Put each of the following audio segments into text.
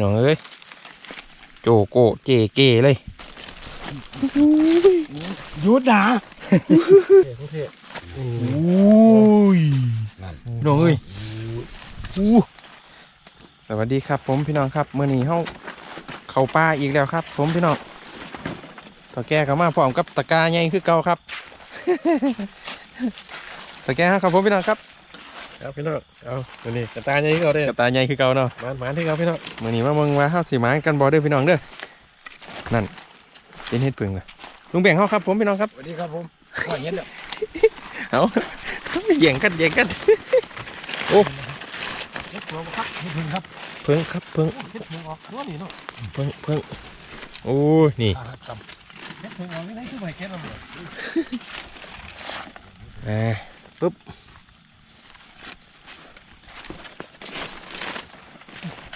น้องเอ้ยโจโกเจเกเลยหยุดนะโอ้ยนั่นน้องเอ้ยอู้สวัสดีครับ ผมพี่น้องครับเมื่อนี้เฮาเข้าป่าอีกแล้วครับ ผมพี่น้องตะแกก็มาพร้อมกับตะกร้าใหญ่คือเก่าครับตะแกครับผมพี่น้องครับ เอาพี่น้องเอาตัวนี้กระตายใหญ่ที่เขาได้กระตาใหญ่คือเก่าเนาะหมานหมานที่เขาพี่น้องมื่อนี้มาเมืองว่าเฮาสิหมากันบ่เด้อพี่น้องเด้อนั่นเป็นเฮ็ดปึงเลยลุงแบ่งเฮาครับผมพี่น้องครับสวัสดีครับผมว่าเย็นเนี่ยเอาแย่งกันแย่งกันเฮ็ดหัวบ่ครับเฮ็ดพึ่งครับเพิ่งครับเพิ่งโอ้เฮ็ดพึ่งออกตัวนี้เนาะเพิ่งเพิ่งโอ้ยนี่อ่าจำเฮ็ดพึ่งออกนี่ได้คือไม่เก็ตแล้วเนี่ยอ่าปุ๊บ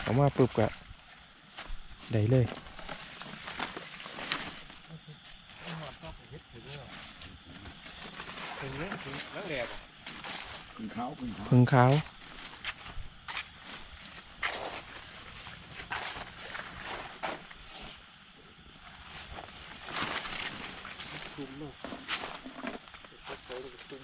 เอามาปุ๊บก็ได้เลยพึ่งขาวพึ่งขาวคุมเนาะเฮ็ดเขาแล้วก็ชุ่ม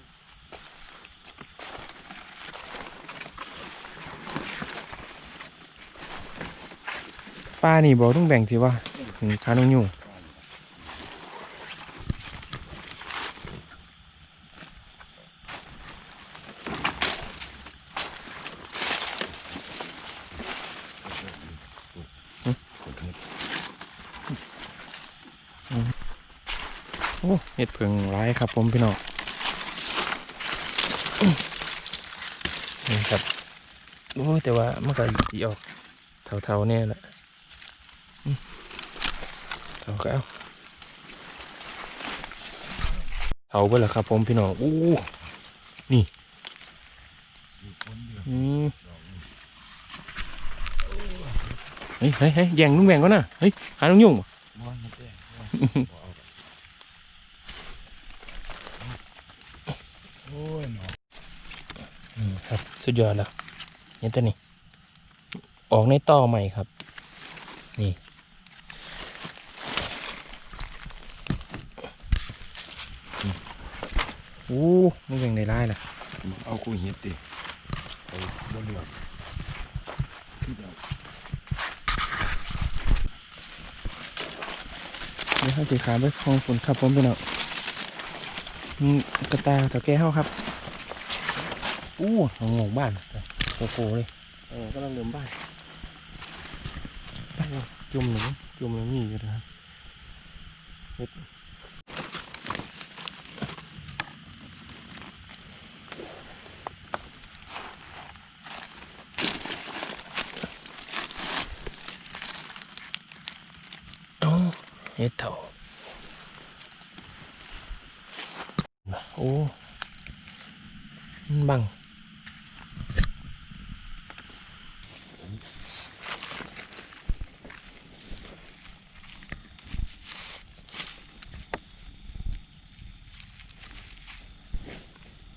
ป้านี่บ่ต้องแบ่งทีว่าถึงคานุ่งยุ่งโอ้เห็ดเผิงร้ายครับผมพี่น้องนี่ครับ โอ้แต่ว่ามันก็สีออกเทาๆแน่แหละ เอาก็เอาเอาไปแล้วครับ ผมพี่น้องอู้นี่อืมเฮ้ยเฮ้ยเฮ้ยแย่งลุงแบ่งก่อนนะเฮ้ยหาลุงยุ่งบ่บ่มันแดงบ่เอาโอ้ยเนาะอืมครับ สุดยอดแล้วนี่ตัวนี้ ออกในต่อใหม่ครับ นี่อืม อู้ลุงแบ่งในไล่ละเอากูเฮ็ดดิเอาบ่เหลืองที่เดียวนี่เขาสีขามไปคลองฝนครับผมพี่น้องอืมกระตาตะแก้วครับ อู้หงงบ้านโกโก้เลยเออกำลังเดิมบ้านจุ่มหนึ่งจุ่มหนึ่งนี่ก็ได้โอ้ เฮ็ดเถ่าโอ้มันบัง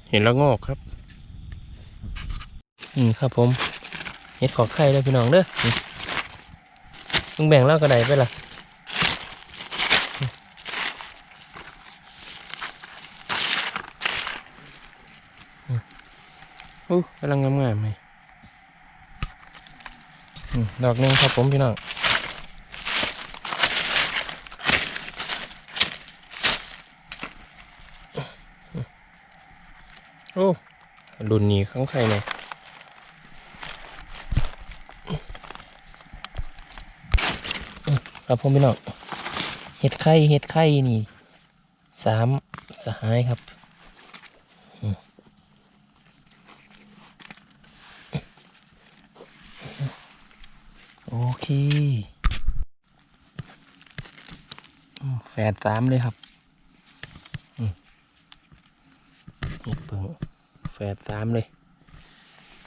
เห็นแล้วงอกครับนี่ครับผม เห็ดขอไข่เลยพี่น้องเด้อนี่มึงแบ่งแล้วก็ได้ไปละ อู้กำลังงามๆเลยดอกหนึงครับผมพี่น้องโอ้รุ่นนี้ของใครเนี่ยครับผมพี่น้องเห็ดไข่เห็ดไข่นี่สามสหายครับ โอเคแฝดสามเลยครับอืมเห็ดเพิ่งแฝดสามเลย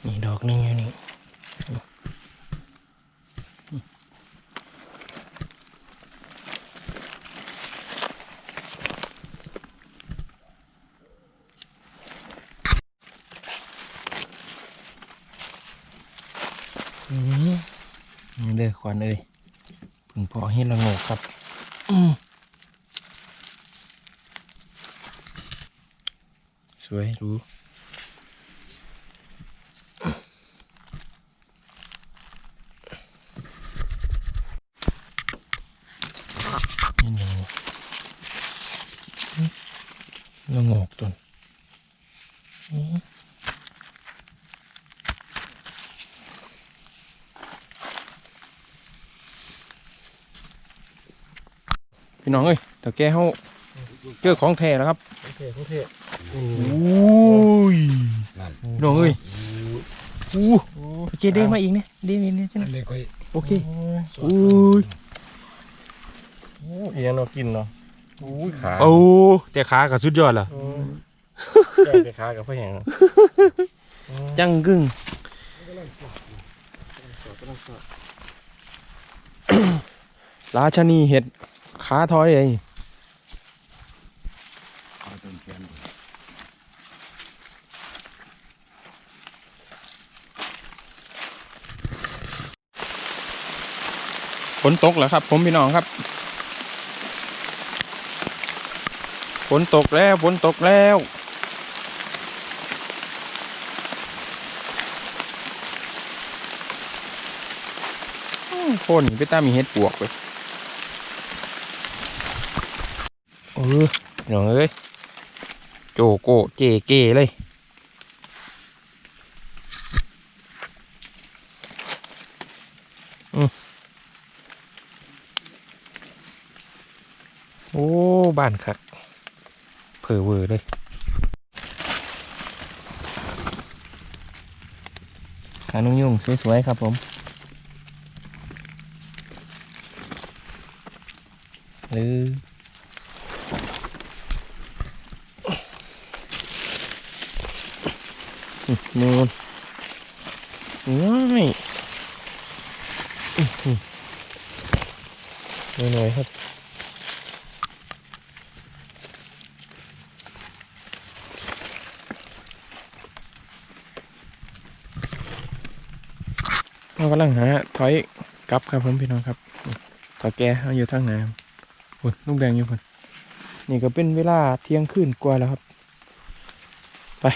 นี่ดอกหนึงอยู่นี่อืม นี่ เด้อควันเอ้ยเพึ่งพอเห็นละโงกครับอืมสวยรู้นี่ละโงกอืมละโงกตัวนี้ พี่น้องเอ้ยแต่แกเขาเจอของแท้แล้วครับเท่เท่โอ้ยนั่นพี่น้องเอ้ยอู้เจเด้มาอีกเนี่ยเด้นี่เนี่ยนั่นเลยค่อยโอเคโอ้อุ้ยโอ้เอียงเรากินเนาะโอ้ยขาโอ้แต่ขากับสุดยอดล่ะแก้ไปขากับพ่อแหงจังกึ่งราชนีเห็ด ขาทอยเลยฝนตกแล้วครับ ผมพี่น้องครับฝนตกแล้วฝนตกแล้วโคนไปตามมีเห็ดปวกเลยเออหน่องเอ้ยโจโกเจเกเลยอืมโอ้ บ้านคักเผอเวอร์เลยขานุ่งยุ่งสวยๆครับผมหรือ นูนง่ายหน่อยๆครับเรากำลังหาถอยกลับครับผมพี่น้องครับถอยแกเอาอยู่ทางไหนครับพุ่นลูกแดงอยู่พุ่นนี่ก็เป็นเวลาเที่ยงคืนกว่าแล้วครับ ไป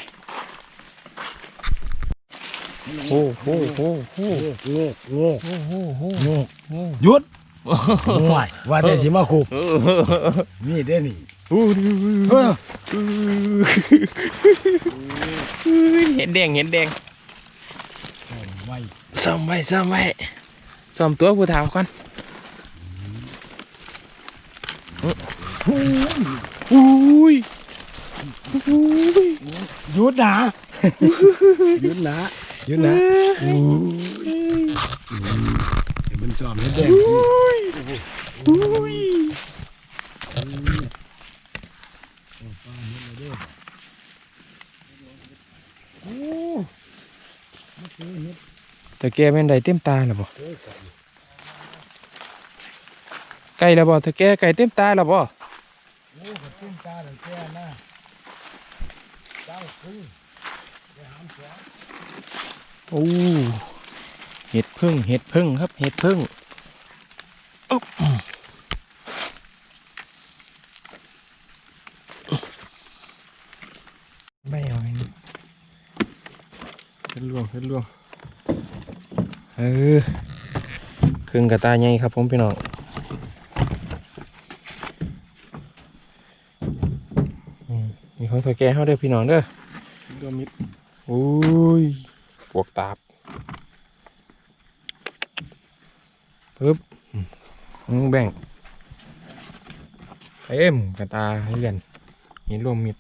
โอ้โหโอ้โหโง่โง่โอ้โหโอ้โง่โหหยุดห่วยว่าแต่สิมาคุบเออนี่เด้นี่โอ้ดูเออเห็นแดงเห็นแดงไว้ซ่อมไว้ซ่อมไว้ซ่อมตัวผู้เฒ่าก่อนอุ้ยอุ้ยหยุดนะหยุดนะ หยุดนะอู้เดี๋ยวมันสอบให้แดงอุ้ยอุ้ยโอ้แต่แกเป็นไดเต็มตาแล้วบ่ไก่แล้วบ่แต่แกไก่เต็มตาแล้วบ่โหขึ้นตาดังแก่นะเจ้าพึ่งไปหามเสือ โอ้เห็ดพึ่งเห็ดพึ่งครับ เห็ดพึ่งอุ๊บไม่เอาไอ้นี่เห็ดลวงเห็ดลวงเออครึ่งกระตาใหญ่ครับผมพี่น้องอืมมีของตัวแกเข้าเด้อพี่น้องเด้อดมิด อุ้ยปวกตาบปึ๊บอืมแบ่งเอ็มกระตาให้เรียนนี่รวมมิด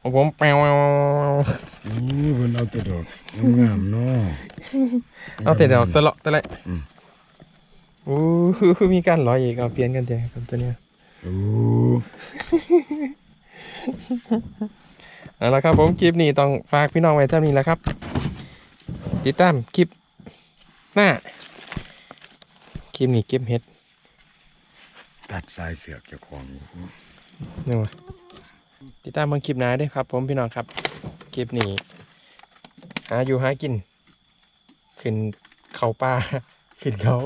ของผมแปวนี่เพิ่นเอาแต่ดอกงามๆเนาะเอาแต่เดี๋ยวตะเลาะตะเลยอืมอู้หูมีการร้อยอีกเอาเปลี่ยนกันเดี๋ยวครับตัวเนี้ยโอ้ เอาละครับผมคลิปนี้ต้องฝากพี่น้องไว้เท่านี้แหล้วครับ ติดตามคลิปหน้าคลิปนี้เก็บเห็ดตัดสายเสือกเจ้าของนี่วะติดตามเบางคลิปหน้าด้วยครับ ผมพี่น้องครับคลิปนี้หาอยู่หากิน ขึ้นเขาป่าขิดเขา